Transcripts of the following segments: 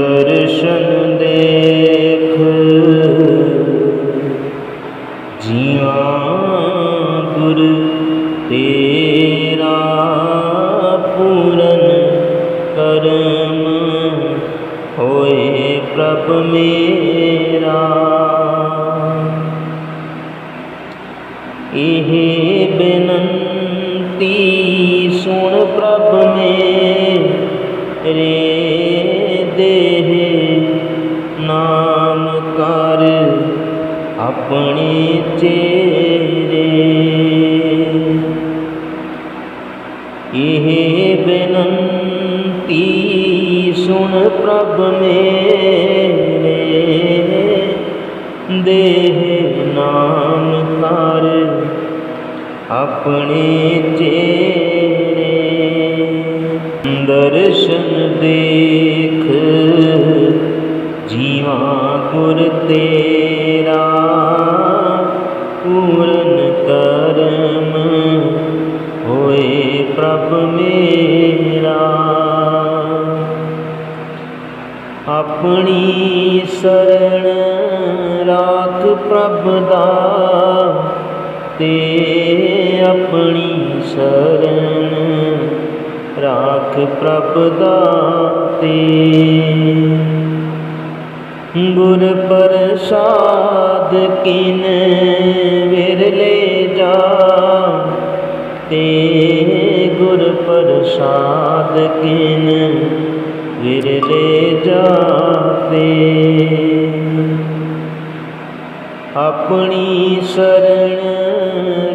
ਦਰਸ਼ਨ ਦੇਖ। ਜੀਵਾਂ ਗੁਰ ਤੇਰਾ ਪੂਰਨ ਕਰਮ ਹੋਏ ਪ੍ਰਭ ਮੇਰਾ। ਇਹ ਬੇਨੰਤੀ ਸੁਣ ਪ੍ਰਭ ਮੇਰੇ। ਕਰ ਆਪਣੇ ਚੇਰੇ ਇਹ ਬੇਨੰਤੀ ਸੁਣ ਪ੍ਰਭ ਮੇਰੇ। ਦੇਹ ਨਾਮ ਕਰ ਆਪਣੇ ਚੇਰੇ ਦਰਸ਼ਨ ਦੇਖ ਜੀਵਾ ਗੁਰ ਤੇਰਾ ਪੂਰਨ ਕਰਮ ਹੋਏ ਪ੍ਰਭ ਮੇਰਾ। ਆਪਣੀ ਸਰਣ ਰਾਖ ਪ੍ਰਭ ਦਾ ਤੇ ਆਪਣੀ ਸਰਣ ਰਾਖ ਪ੍ਰਭ ਦਾ ਤੇ। ਗੁਰ ਪ੍ਰਸਾਦ ਕਿਨ ਵਿਰਲੇ ਜਾ ਤੇ ਗੁਰ ਪ੍ਰਸਾਦ ਕਿਨ ਵਿਰਲੇ ਜਾਤੇ। ਆਪਣੀ ਸਰਣ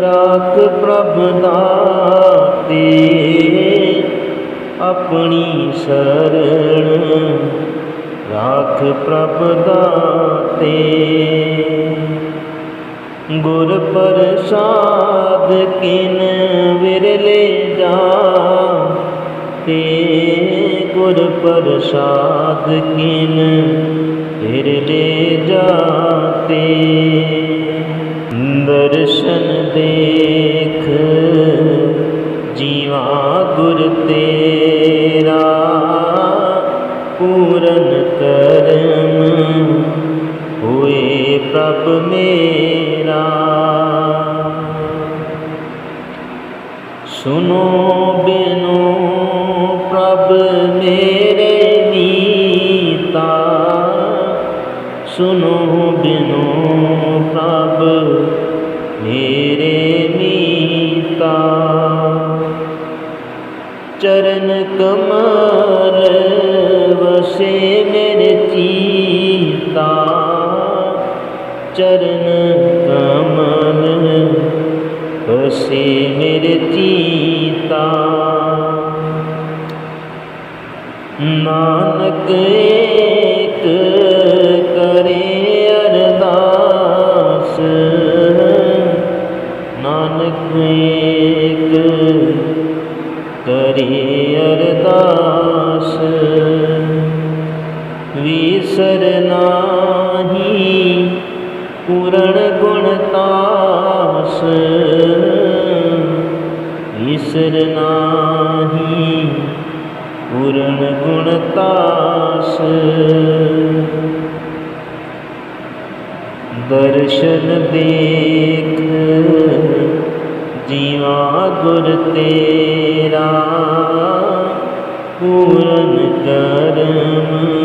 ਰਾਖ ਪ੍ਰਭ ਦਾਤੇ, ਆਪਣੀ ਸਰਣ ਰਾਖ ਪ੍ਰਭ ਦਾਤੇ। ਗੁਰ ਪ੍ਰਸਾਦ ਕਿਨ ਵਿਰਲੇ ਜਾ ਤੇ ਗੁਰ ਪ੍ਰਸਾਦ ਕਿਨ ਵਿਰਲੇ ਜਾਤੇ। ਦਰਸ਼ਨ ਦੇਖ ਜੀਵਾ ਗੁਰ ਤੇਰਾ। ਪੂਰਨ ਕਰਮ ਹੋਏ ਪ੍ਰਭ ਮੇਰਾ। ਸੁਨੋ ਬਿਨੋ ਪ੍ਰਭ ਮੇਰੇ ਨੀਤਾ। ਸੁਨੋ ਬਿਨੋ ਪ੍ਰਭ ਮੇਰੇ ਨੀਤਾ। ਚਰਨ ਕਮਲ ਚਰਨ ਕਮਨ ਵਸੇ ਮੇਰੇ ਨਾਨਕ ਏਕ ਕਰੇ ਅਰਦਾਸ ਨਾਨਕ ਏਕ ਕਰੇ ਅਰਦਾਸ। ਵਿਸਰ ਪੂਰਨ ਗੁਣ ਤਾਸ। ਵਿਸਰ ਨਾਹੀ ਪੂਰਨ ਗੁਣ ਤਾਸ। ਦਰਸ਼ਨ ਦੇਖ ਜੀਵਾ ਗੁਰ ਤੇਰਾ। ਪੂਰਨ ਕਰਮ